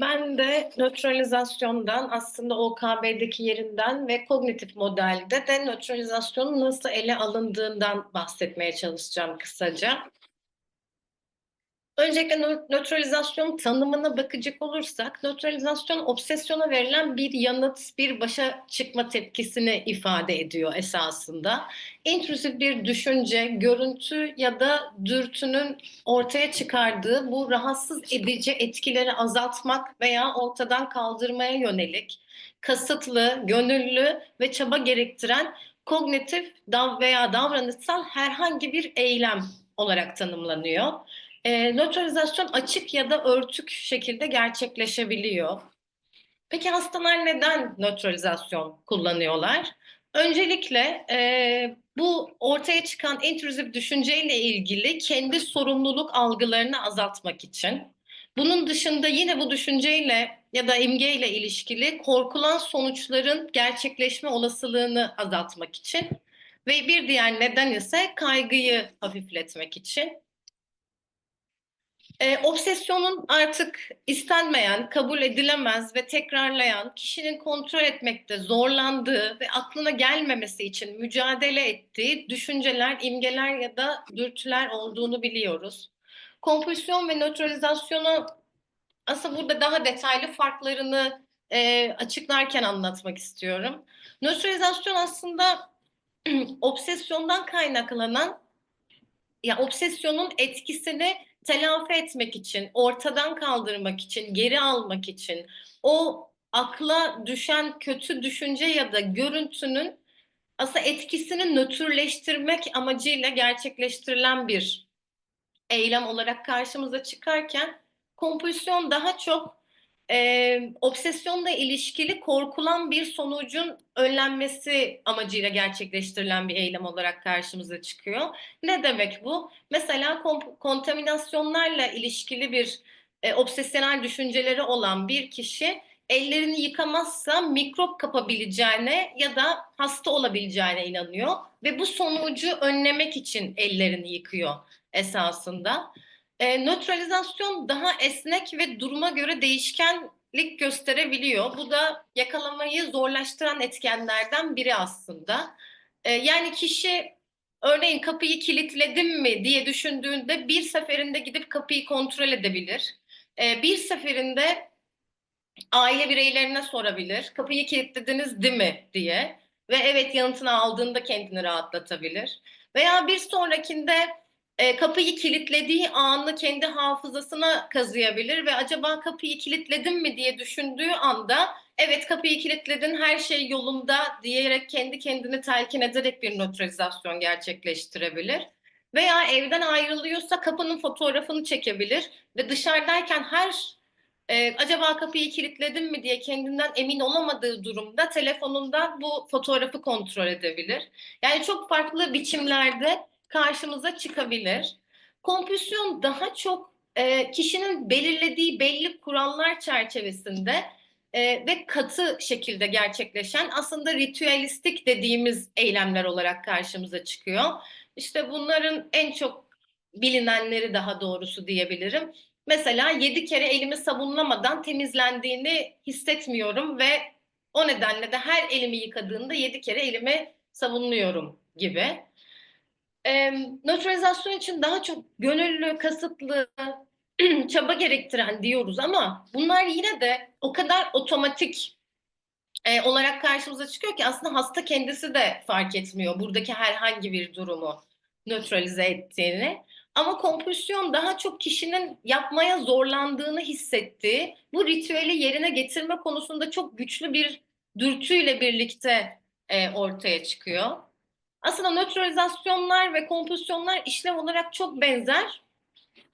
Ben de nötralizasyondan aslında OKB'deki yerinden ve kognitif modelde de nötralizasyonun nasıl ele alındığından bahsetmeye çalışacağım kısaca. Öncelikle nö- nötralizasyon tanımına bakacak olursak, nötralizasyon obsesyona verilen bir yanıt, bir başa çıkma tepkisini ifade ediyor esasında. İntrüzif bir düşünce, görüntü ya da dürtünün ortaya çıkardığı bu rahatsız edici etkileri azaltmak veya ortadan kaldırmaya yönelik kasıtlı, gönüllü ve çaba gerektiren kognitif veya davranışsal herhangi bir eylem olarak tanımlanıyor. E, nötralizasyon açık ya da örtük şekilde gerçekleşebiliyor. Peki hastalar neden nötralizasyon kullanıyorlar? Öncelikle e, bu ortaya çıkan intrüzif düşünceyle ilgili kendi sorumluluk algılarını azaltmak için. Bunun dışında yine bu düşünceyle ya da imgeyle ilişkili korkulan sonuçların gerçekleşme olasılığını azaltmak için ve bir diğer neden ise kaygıyı hafifletmek için. E, obsesyonun artık istenmeyen, kabul edilemez ve tekrarlayan, kişinin kontrol etmekte zorlandığı ve aklına gelmemesi için mücadele ettiği düşünceler, imgeler ya da dürtüler olduğunu biliyoruz. Kompulsiyon ve nötralizasyonu aslında burada daha detaylı farklarını e, açıklarken anlatmak istiyorum. Nötralizasyon aslında obsesyondan kaynaklanan ya obsesyonun etkisini telafi etmek için, ortadan kaldırmak için, geri almak için o akla düşen kötü düşünce ya da görüntünün aslında etkisini nötrleştirmek amacıyla gerçekleştirilen bir eylem olarak karşımıza çıkarken kompulsiyon daha çok e, obsesyonla ilişkili korkulan bir sonucun önlenmesi amacıyla gerçekleştirilen bir eylem olarak karşımıza çıkıyor. Ne demek bu? Mesela kontaminasyonlarla ilişkili bir e, obsesyonel düşünceleri olan bir kişi ellerini yıkamazsa mikrop kapabileceğine ya da hasta olabileceğine inanıyor ve bu sonucu önlemek için ellerini yıkıyor esasında. E, nötralizasyon daha esnek ve duruma göre değişkenlik gösterebiliyor. Bu da yakalamayı zorlaştıran etkenlerden biri aslında. E, yani kişi örneğin kapıyı kilitledim mi diye düşündüğünde bir seferinde gidip kapıyı kontrol edebilir. E, bir seferinde aile bireylerine sorabilir. Kapıyı kilitlediniz değil mi diye. Ve evet yanıtını aldığında kendini rahatlatabilir. Veya bir sonrakinde e, kapıyı kilitlediği anı kendi hafızasına kazıyabilir ve acaba kapıyı kilitledim mi diye düşündüğü anda evet kapıyı kilitledin her şey yolunda diyerek kendi kendini telkin ederek bir nötralizasyon gerçekleştirebilir. Veya evden ayrılıyorsa kapının fotoğrafını çekebilir ve dışarıdayken her e, acaba kapıyı kilitledim mi diye kendinden emin olamadığı durumda telefonundan bu fotoğrafı kontrol edebilir. Yani çok farklı biçimlerde karşımıza çıkabilir. Kompülsiyon daha çok e, kişinin belirlediği belli kurallar çerçevesinde e, ve katı şekilde gerçekleşen aslında ritüelistik dediğimiz eylemler olarak karşımıza çıkıyor. İşte bunların en çok bilinenleri daha doğrusu diyebilirim. Mesela yedi kere elimi sabunlamadan temizlendiğini hissetmiyorum ve o nedenle de her elimi yıkadığında yedi kere elimi sabunluyorum gibi. E, nötralizasyon için daha çok gönüllü, kasıtlı, çaba gerektiren diyoruz ama bunlar yine de o kadar otomatik e, olarak karşımıza çıkıyor ki aslında hasta kendisi de fark etmiyor buradaki herhangi bir durumu nötralize ettiğini. Ama kompulsiyon daha çok kişinin yapmaya zorlandığını hissettiği, bu ritüeli yerine getirme konusunda çok güçlü bir dürtüyle birlikte e, ortaya çıkıyor. Aslında nötralizasyonlar ve kompulsiyonlar işlev olarak çok benzer.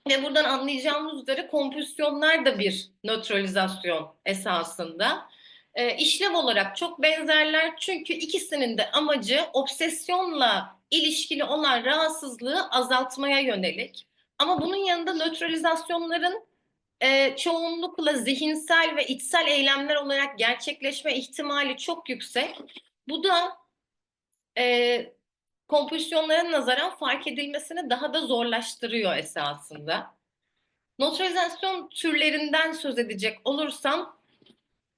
Ve buradan anlayacağımız üzere kompulsiyonlar da bir nötralizasyon esasında. E, işlev olarak çok benzerler çünkü ikisinin de amacı obsesyonla ilişkili olan rahatsızlığı azaltmaya yönelik. Ama bunun yanında nötralizasyonların e, çoğunlukla zihinsel ve içsel eylemler olarak gerçekleşme ihtimali çok yüksek. Bu da e, kompulsiyonlara nazaran fark edilmesini daha da zorlaştırıyor esasında. Notarizasyon türlerinden söz edecek olursam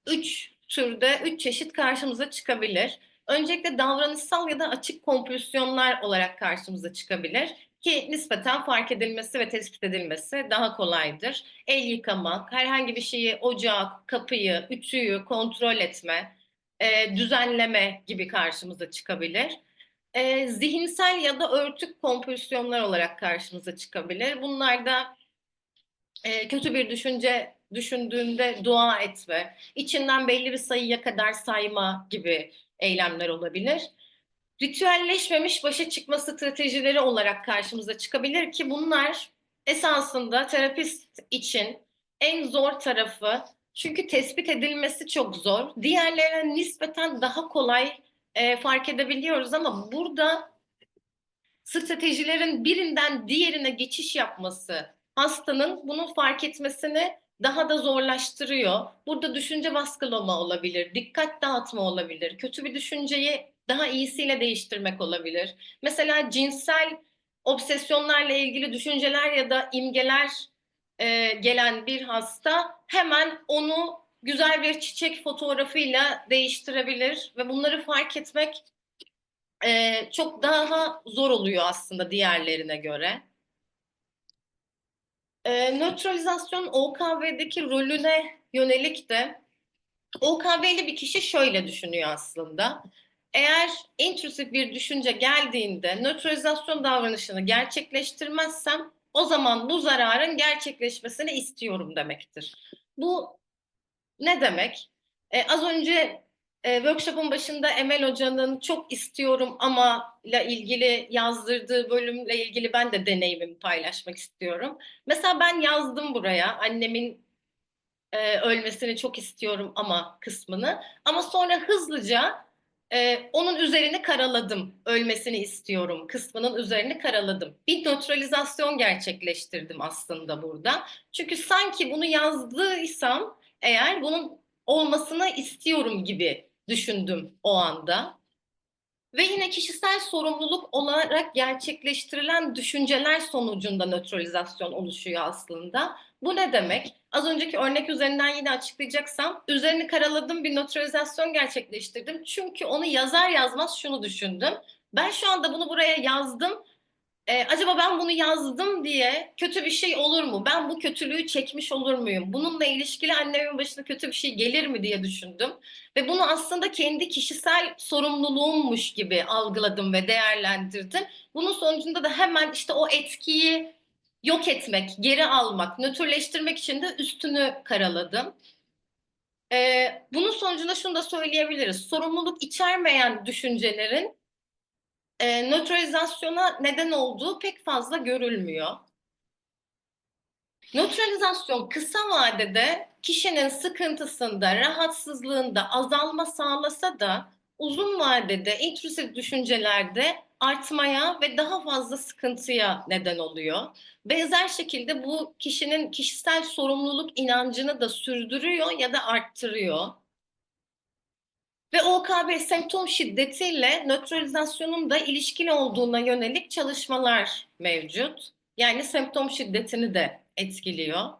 üç türde, üç çeşit karşımıza çıkabilir. Öncelikle davranışsal ya da açık kompulsiyonlar olarak karşımıza çıkabilir ki nispeten fark edilmesi ve tespit edilmesi daha kolaydır. El yıkamak, herhangi bir şeyi, ocağı, kapıyı, ütüyü kontrol etme, e, düzenleme gibi karşımıza çıkabilir. E, zihinsel ya da örtük kompulsiyonlar olarak karşımıza çıkabilir. Bunlar da e, kötü bir düşünce düşündüğünde dua etme, içinden belli bir sayıya kadar sayma gibi eylemler olabilir. Ritüelleşmemiş başa çıkma stratejileri olarak karşımıza çıkabilir ki bunlar esasında terapist için en zor tarafı. Çünkü tespit edilmesi çok zor. Diğerlerine nispeten daha kolay e, fark edebiliyoruz ama burada stratejilerin birinden diğerine geçiş yapması hastanın bunu fark etmesini daha da zorlaştırıyor. Burada düşünce baskılama olabilir, dikkat dağıtma olabilir, kötü bir düşünceyi daha iyisiyle değiştirmek olabilir. Mesela cinsel obsesyonlarla ilgili düşünceler ya da imgeler e, gelen bir hasta hemen onu güzel bir çiçek fotoğrafıyla değiştirebilir ve bunları fark etmek e, çok daha zor oluyor aslında diğerlerine göre. E, nötralizasyon OKV'deki rolüne yönelik de OKV'li bir kişi şöyle düşünüyor aslında. Eğer intrusif bir düşünce geldiğinde nötralizasyon davranışını gerçekleştirmezsem o zaman bu zararın gerçekleşmesini istiyorum demektir. Bu ne demek? Ee, az önce e, workshop'un başında Emel Hoca'nın çok istiyorum ama ile ilgili yazdırdığı bölümle ilgili ben de deneyimimi paylaşmak istiyorum. Mesela ben yazdım buraya annemin e, ölmesini çok istiyorum ama kısmını ama sonra hızlıca e, onun üzerini karaladım. Ölmesini istiyorum kısmının üzerini karaladım. Bir nötralizasyon gerçekleştirdim aslında burada. Çünkü sanki bunu yazdıysam eğer bunun olmasını istiyorum gibi düşündüm o anda. Ve yine kişisel sorumluluk olarak gerçekleştirilen düşünceler sonucunda nötralizasyon oluşuyor aslında. Bu ne demek? Az önceki örnek üzerinden yine açıklayacaksam, üzerini karaladım bir nötralizasyon gerçekleştirdim. Çünkü onu yazar yazmaz şunu düşündüm. Ben şu anda bunu buraya yazdım e, acaba ben bunu yazdım diye kötü bir şey olur mu? Ben bu kötülüğü çekmiş olur muyum? Bununla ilişkili annemin başına kötü bir şey gelir mi diye düşündüm. Ve bunu aslında kendi kişisel sorumluluğummuş gibi algıladım ve değerlendirdim. Bunun sonucunda da hemen işte o etkiyi yok etmek, geri almak, nötrleştirmek için de üstünü karaladım. Ee, bunun sonucunda şunu da söyleyebiliriz. Sorumluluk içermeyen düşüncelerin e, nötralizasyona neden olduğu pek fazla görülmüyor. Nötralizasyon kısa vadede kişinin sıkıntısında, rahatsızlığında azalma sağlasa da uzun vadede intrusif düşüncelerde artmaya ve daha fazla sıkıntıya neden oluyor. Benzer şekilde bu kişinin kişisel sorumluluk inancını da sürdürüyor ya da arttırıyor. Ve OKB semptom şiddetiyle nötralizasyonun da ilişkili olduğuna yönelik çalışmalar mevcut. Yani semptom şiddetini de etkiliyor.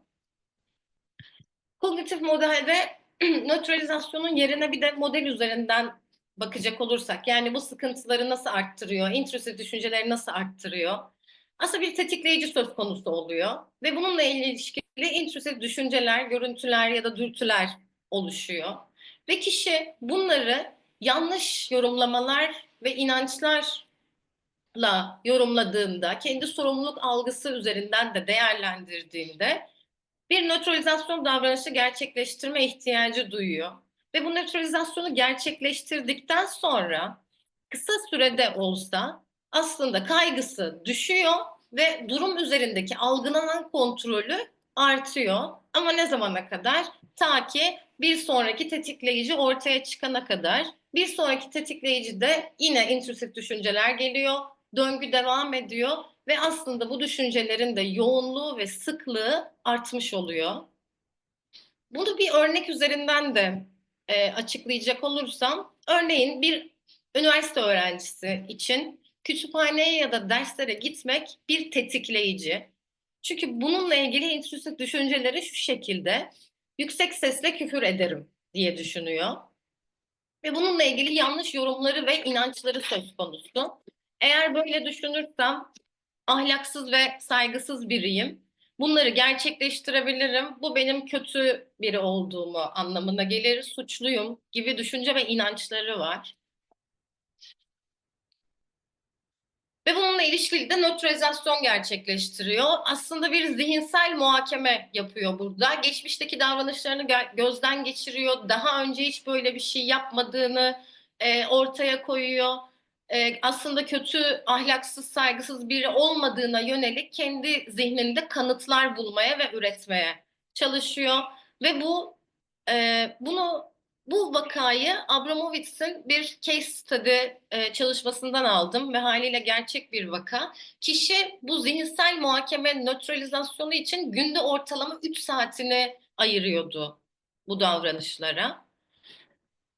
Kognitif modelde nötralizasyonun yerine bir de model üzerinden bakacak olursak yani bu sıkıntıları nasıl arttırıyor, intrusif düşünceleri nasıl arttırıyor? Aslında bir tetikleyici söz konusu oluyor ve bununla ilişkili intrusif düşünceler, görüntüler ya da dürtüler oluşuyor. Ve kişi bunları yanlış yorumlamalar ve inançlarla yorumladığında, kendi sorumluluk algısı üzerinden de değerlendirdiğinde bir nötralizasyon davranışı gerçekleştirme ihtiyacı duyuyor. Ve bu nötralizasyonu gerçekleştirdikten sonra kısa sürede olsa aslında kaygısı düşüyor ve durum üzerindeki algılanan kontrolü artıyor. Ama ne zamana kadar? Ta ki bir sonraki tetikleyici ortaya çıkana kadar. Bir sonraki tetikleyici de yine intrusif düşünceler geliyor. Döngü devam ediyor ve aslında bu düşüncelerin de yoğunluğu ve sıklığı artmış oluyor. Bunu bir örnek üzerinden de e, açıklayacak olursam, örneğin bir üniversite öğrencisi için kütüphaneye ya da derslere gitmek bir tetikleyici. Çünkü bununla ilgili intrusif düşünceleri şu şekilde. Yüksek sesle küfür ederim diye düşünüyor. Ve bununla ilgili yanlış yorumları ve inançları söz konusu. Eğer böyle düşünürsem ahlaksız ve saygısız biriyim. Bunları gerçekleştirebilirim. Bu benim kötü biri olduğumu anlamına gelir. Suçluyum gibi düşünce ve inançları var. Ve bununla ilişkili de nötralizasyon gerçekleştiriyor. Aslında bir zihinsel muhakeme yapıyor burada. Geçmişteki davranışlarını gö- gözden geçiriyor. Daha önce hiç böyle bir şey yapmadığını e, ortaya koyuyor. E, aslında kötü, ahlaksız, saygısız biri olmadığına yönelik kendi zihninde kanıtlar bulmaya ve üretmeye çalışıyor. Ve bu e, bunu bu vakayı Abramovitz'in bir case study e, çalışmasından aldım ve haliyle gerçek bir vaka. Kişi bu zihinsel muhakeme nötralizasyonu için günde ortalama 3 saatini ayırıyordu bu davranışlara.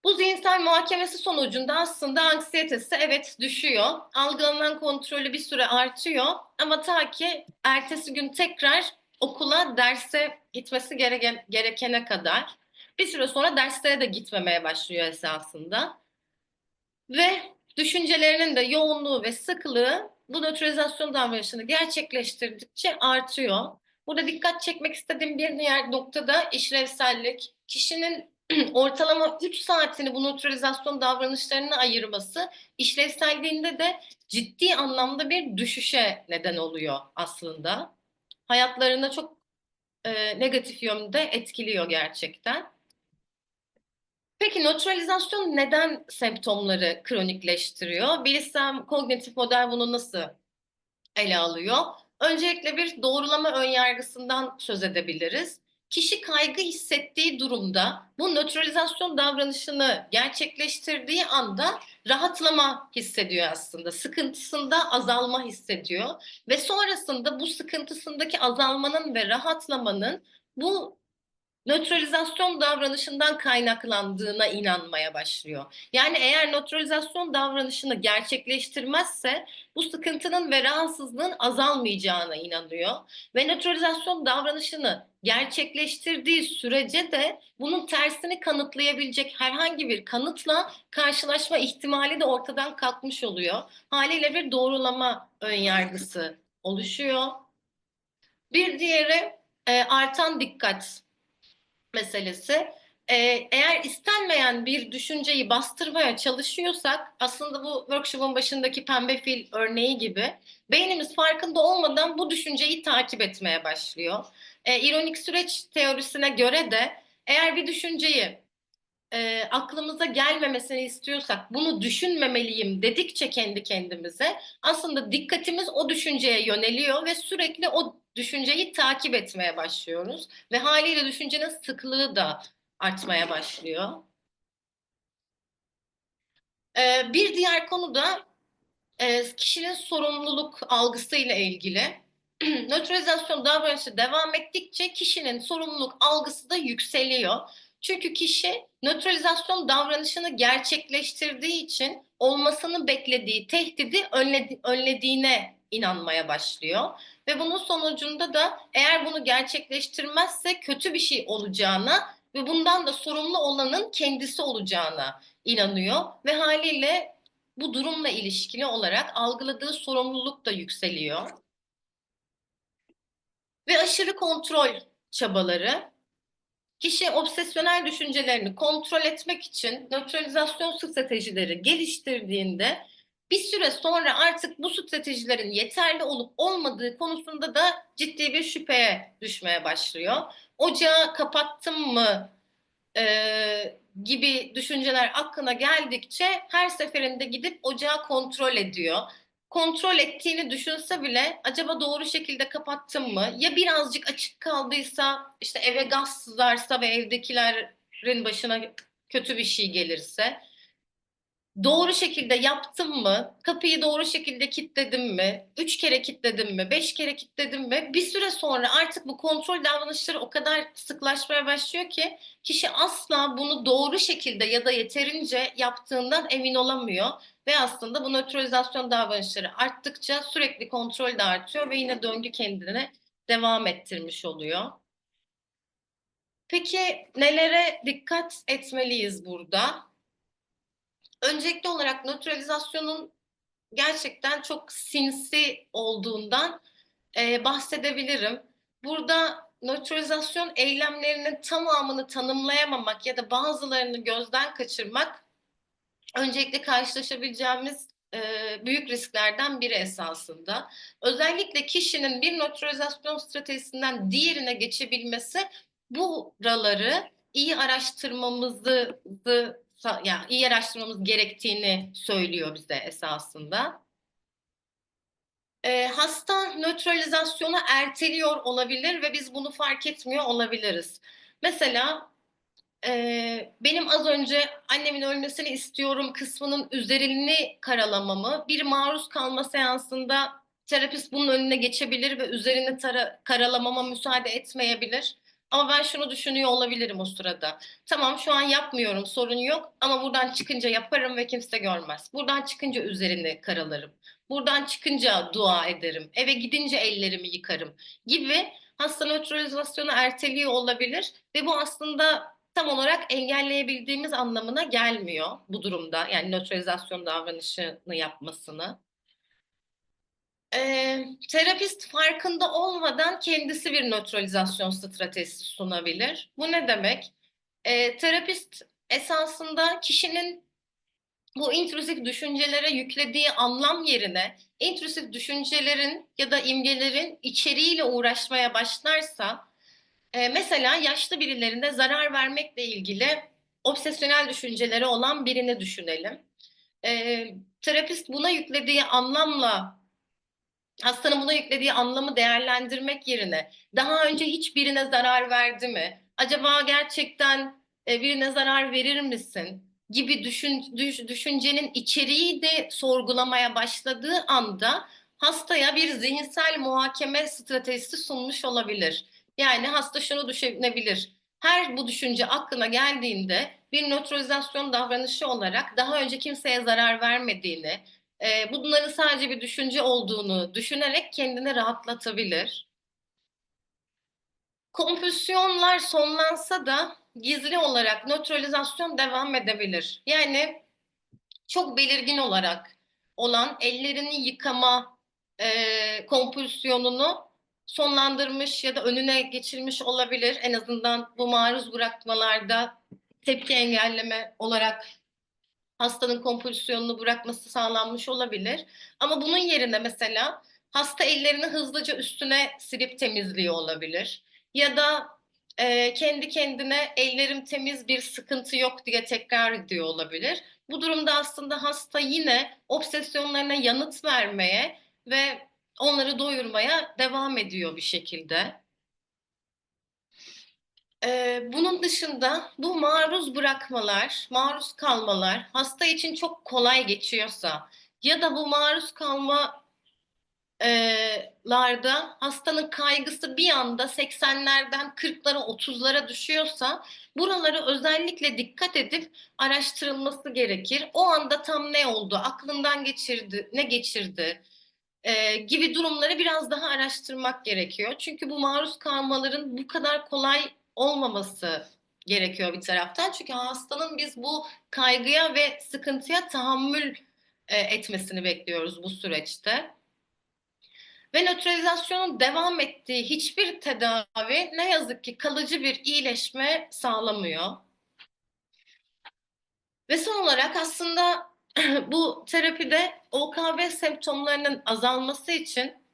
Bu zihinsel muhakemesi sonucunda aslında anksiyetesi evet düşüyor. Algılanan kontrolü bir süre artıyor ama ta ki ertesi gün tekrar okula derse gitmesi gereken, gerekene kadar bir süre sonra derslere de gitmemeye başlıyor esasında. Ve düşüncelerinin de yoğunluğu ve sıklığı bu nötralizasyon davranışını gerçekleştirdikçe artıyor. Burada dikkat çekmek istediğim bir diğer noktada işlevsellik. Kişinin ortalama 3 saatini bu nötralizasyon davranışlarına ayırması işlevselliğinde de ciddi anlamda bir düşüşe neden oluyor aslında. Hayatlarında çok e, negatif yönde etkiliyor gerçekten. Peki nötralizasyon neden semptomları kronikleştiriyor? Bilişsel kognitif model bunu nasıl ele alıyor? Öncelikle bir doğrulama önyargısından söz edebiliriz. Kişi kaygı hissettiği durumda bu nötralizasyon davranışını gerçekleştirdiği anda rahatlama hissediyor aslında. Sıkıntısında azalma hissediyor ve sonrasında bu sıkıntısındaki azalmanın ve rahatlamanın bu nötralizasyon davranışından kaynaklandığına inanmaya başlıyor. Yani eğer nötralizasyon davranışını gerçekleştirmezse bu sıkıntının ve rahatsızlığın azalmayacağına inanıyor. Ve nötralizasyon davranışını gerçekleştirdiği sürece de bunun tersini kanıtlayabilecek herhangi bir kanıtla karşılaşma ihtimali de ortadan kalkmış oluyor. Haliyle bir doğrulama önyargısı oluşuyor. Bir diğeri e, artan dikkat meselesi. Ee, eğer istenmeyen bir düşünceyi bastırmaya çalışıyorsak aslında bu workshop'un başındaki pembe fil örneği gibi beynimiz farkında olmadan bu düşünceyi takip etmeye başlıyor. Ee, ironik süreç teorisine göre de eğer bir düşünceyi e, aklımıza gelmemesini istiyorsak bunu düşünmemeliyim dedikçe kendi kendimize aslında dikkatimiz o düşünceye yöneliyor ve sürekli o düşünceyi takip etmeye başlıyoruz ve haliyle düşüncenin sıklığı da artmaya başlıyor. Ee, bir diğer konu da e, kişinin sorumluluk algısıyla ilgili. Nötralizasyon davranışı devam ettikçe kişinin sorumluluk algısı da yükseliyor. Çünkü kişi nötralizasyon davranışını gerçekleştirdiği için olmasını beklediği tehdidi önledi, önlediğine inanmaya başlıyor. Ve bunun sonucunda da eğer bunu gerçekleştirmezse kötü bir şey olacağına ve bundan da sorumlu olanın kendisi olacağına inanıyor. Ve haliyle bu durumla ilişkili olarak algıladığı sorumluluk da yükseliyor. Ve aşırı kontrol çabaları Kişi obsesyonel düşüncelerini kontrol etmek için nötralizasyon stratejileri geliştirdiğinde bir süre sonra artık bu stratejilerin yeterli olup olmadığı konusunda da ciddi bir şüpheye düşmeye başlıyor. Ocağı kapattım mı e, gibi düşünceler aklına geldikçe her seferinde gidip ocağı kontrol ediyor kontrol ettiğini düşünse bile acaba doğru şekilde kapattım mı? Ya birazcık açık kaldıysa işte eve gaz sızarsa ve evdekilerin başına kötü bir şey gelirse doğru şekilde yaptım mı? Kapıyı doğru şekilde kilitledim mi? Üç kere kilitledim mi? Beş kere kilitledim mi? Bir süre sonra artık bu kontrol davranışları o kadar sıklaşmaya başlıyor ki kişi asla bunu doğru şekilde ya da yeterince yaptığından emin olamıyor. Ve aslında bu nötralizasyon davranışları arttıkça sürekli kontrol de artıyor ve yine döngü kendini devam ettirmiş oluyor. Peki nelere dikkat etmeliyiz burada? Öncelikli olarak nötralizasyonun gerçekten çok sinsi olduğundan e, bahsedebilirim. Burada nötralizasyon eylemlerinin tamamını tanımlayamamak ya da bazılarını gözden kaçırmak öncelikle karşılaşabileceğimiz e, büyük risklerden biri esasında. Özellikle kişinin bir nötralizasyon stratejisinden diğerine geçebilmesi buraları iyi araştırmamızı yani iyi araştırmamız gerektiğini söylüyor bize esasında. E, hasta nötralizasyonu erteliyor olabilir ve biz bunu fark etmiyor olabiliriz. Mesela e, benim az önce annemin ölmesini istiyorum kısmının üzerini karalamamı bir maruz kalma seansında terapist bunun önüne geçebilir ve üzerini tara, karalamama müsaade etmeyebilir. Ama ben şunu düşünüyor olabilirim o sırada. Tamam şu an yapmıyorum sorun yok ama buradan çıkınca yaparım ve kimse görmez. Buradan çıkınca üzerini karalarım. Buradan çıkınca dua ederim. Eve gidince ellerimi yıkarım gibi hasta nötralizasyonu erteliyor olabilir ve bu aslında tam olarak engelleyebildiğimiz anlamına gelmiyor bu durumda. Yani nötralizasyon davranışını yapmasını. Ee, terapist farkında olmadan kendisi bir nötralizasyon stratejisi sunabilir. Bu ne demek? Ee, terapist esasında kişinin bu intrusif düşüncelere yüklediği anlam yerine intrusif düşüncelerin ya da imgelerin içeriğiyle uğraşmaya başlarsa e, mesela yaşlı birilerinde zarar vermekle ilgili obsesyonel düşünceleri olan birini düşünelim. E, terapist buna yüklediği anlamla hastanın buna yüklediği anlamı değerlendirmek yerine daha önce hiçbirine zarar verdi mi? Acaba gerçekten e, birine zarar verir misin? gibi düşün, düş, düşüncenin içeriği de sorgulamaya başladığı anda hastaya bir zihinsel muhakeme stratejisi sunmuş olabilir. Yani hasta şunu düşünebilir. Her bu düşünce aklına geldiğinde bir nötralizasyon davranışı olarak daha önce kimseye zarar vermediğini, e, bunların sadece bir düşünce olduğunu düşünerek kendini rahatlatabilir. Kompülsiyonlar sonlansa da gizli olarak nötralizasyon devam edebilir. Yani çok belirgin olarak olan ellerini yıkama e, kompulsiyonunu sonlandırmış ya da önüne geçirmiş olabilir. En azından bu maruz bırakmalarda tepki engelleme olarak hastanın kompulsiyonunu bırakması sağlanmış olabilir. Ama bunun yerine mesela hasta ellerini hızlıca üstüne silip temizliyor olabilir. Ya da e, kendi kendine ellerim temiz bir sıkıntı yok diye tekrar ediyor olabilir. Bu durumda aslında hasta yine obsesyonlarına yanıt vermeye ve onları doyurmaya devam ediyor bir şekilde. Ee, bunun dışında bu maruz bırakmalar, maruz kalmalar hasta için çok kolay geçiyorsa ya da bu maruz kalma larda hastanın kaygısı bir anda 80'lerden 40'lara 30'lara düşüyorsa buraları özellikle dikkat edip araştırılması gerekir. O anda tam ne oldu, aklından geçirdi, ne geçirdi e, gibi durumları biraz daha araştırmak gerekiyor. Çünkü bu maruz kalmaların bu kadar kolay olmaması gerekiyor bir taraftan. Çünkü hastanın biz bu kaygıya ve sıkıntıya tahammül e, etmesini bekliyoruz bu süreçte. Ve nötralizasyonun devam ettiği hiçbir tedavi ne yazık ki kalıcı bir iyileşme sağlamıyor. Ve son olarak aslında bu terapide OKB semptomlarının azalması için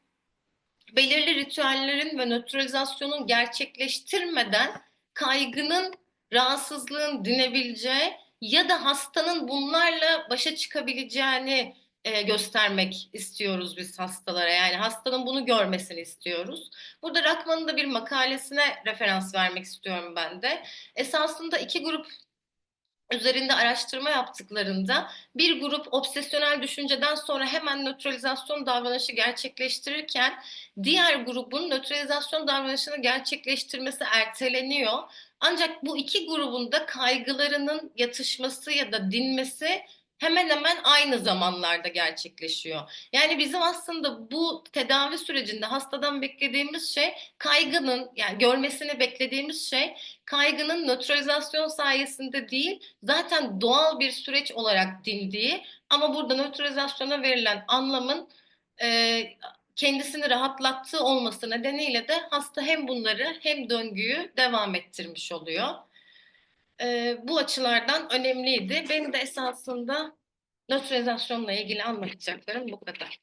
belirli ritüellerin ve nötralizasyonun gerçekleştirmeden kaygının, rahatsızlığın dinebileceği ya da hastanın bunlarla başa çıkabileceğini e, göstermek istiyoruz biz hastalara. Yani hastanın bunu görmesini istiyoruz. Burada Rakman'ın da bir makalesine referans vermek istiyorum ben de. Esasında iki grup üzerinde araştırma yaptıklarında bir grup obsesyonel düşünceden sonra hemen nötralizasyon davranışı gerçekleştirirken diğer grubun nötralizasyon davranışını gerçekleştirmesi erteleniyor. Ancak bu iki grubun da kaygılarının yatışması ya da dinmesi hemen hemen aynı zamanlarda gerçekleşiyor. Yani bizim aslında bu tedavi sürecinde hastadan beklediğimiz şey kaygının yani görmesini beklediğimiz şey kaygının nötralizasyon sayesinde değil zaten doğal bir süreç olarak dindiği ama burada nötralizasyona verilen anlamın e, kendisini rahatlattığı olması nedeniyle de hasta hem bunları hem döngüyü devam ettirmiş oluyor. Ee, bu açılardan önemliydi. Benim de esasında nötralizasyonla ilgili anlatacaklarım bu kadar.